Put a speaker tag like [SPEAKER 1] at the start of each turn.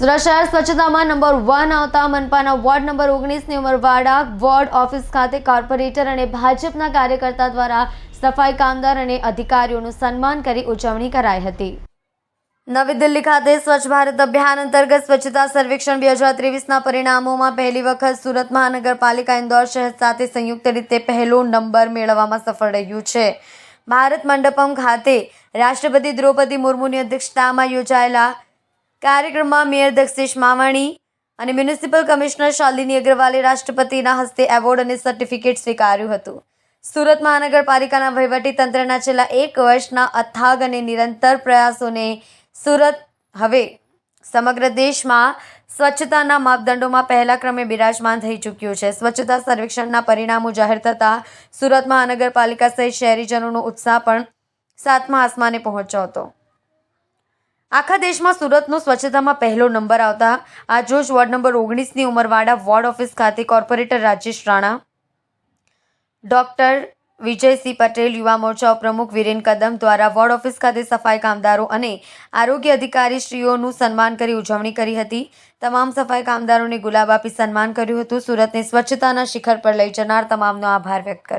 [SPEAKER 1] સુરત શહેર સ્વચ્છતામાં number one આવતા મનપાના વોર્ડ નંબર ઓગણીસની ઉમરવાડા વોર્ડ ઓફિસ ખાતે કોર્પોરેટર અને ભાજપના કાર્યકર્તા દ્વારા સફાઈ કામદાર અને અધિકારીઓનું સન્માન કરી ઉજવણી કરાઈ હતી. નવી દિલ્હી ખાતે સ્વચ્છ ભારત અભિયાન અંતર્ગત સ્વચ્છતા સર્વેક્ષણ બે હજાર ત્રેવીસના પરિણામોમાં પહેલી વખત સુરત મહાનગરપાલિકા ઇન્દોર શહેર સાથે સંયુક્ત રીતે પહેલો નંબર મેળવવામાં સફળ રહ્યું છે. ભારત મંડપમ ખાતે રાષ્ટ્રપતિ દ્રૌપદી મુર્મુની અધ્યક્ષતામાં યોજાયેલા કાર્યક્રમમાં મેયર દક્ષેશ માવાણી અને મ્યુનિસિપલ કમિશનર શાલિની અગ્રવાલે રાષ્ટ્રપતિના હસ્તે એવોર્ડ અને સર્ટિફિકેટ સ્વીકાર્યું હતું. સુરત મહાનગરપાલિકાના વહીવટી તંત્રના છેલ્લા એક વર્ષના અથાગ અને નિરંતર પ્રયાસોને સુરત હવે સમગ્ર દેશમાં સ્વચ્છતાના માપદંડોમાં પહેલા ક્રમે બિરાજમાન થઈ ચૂક્યું છે. સ્વચ્છતા સર્વેક્ષણના પરિણામો જાહેર થતાં સુરત મહાનગરપાલિકા સહિત શહેરીજનોનો ઉત્સાહ પણ સાતમા આસમાને પહોંચ્યો હતો. આખા દેશમાં સુરતનો સ્વચ્છતામાં પહેલો નંબર આવતા આજરોજ વોર્ડ નંબર ઓગણીસની ઉમરવાડા વોર્ડ ઓફિસ ખાતે કોર્પોરેટર રાજેશ રાણા, ડોક્ટર વિજયસિંહ પટેલ, યુવા મોરચા પ્રમુખ વિરેન કદમ દ્વારા વોર્ડ ઓફિસ ખાતે સફાઈ કામદારો અને આરોગ્ય અધિકારી શ્રીઓનું સન્માન કરી ઉજવણી કરી હતી. તમામ સફાઈ કામદારોને ગુલાબ આપી સન્માન કર્યું હતું. સુરતને સ્વચ્છતાના શિખર પર લઈ જનાર તમામનો આભાર વ્યક્ત કર્યો.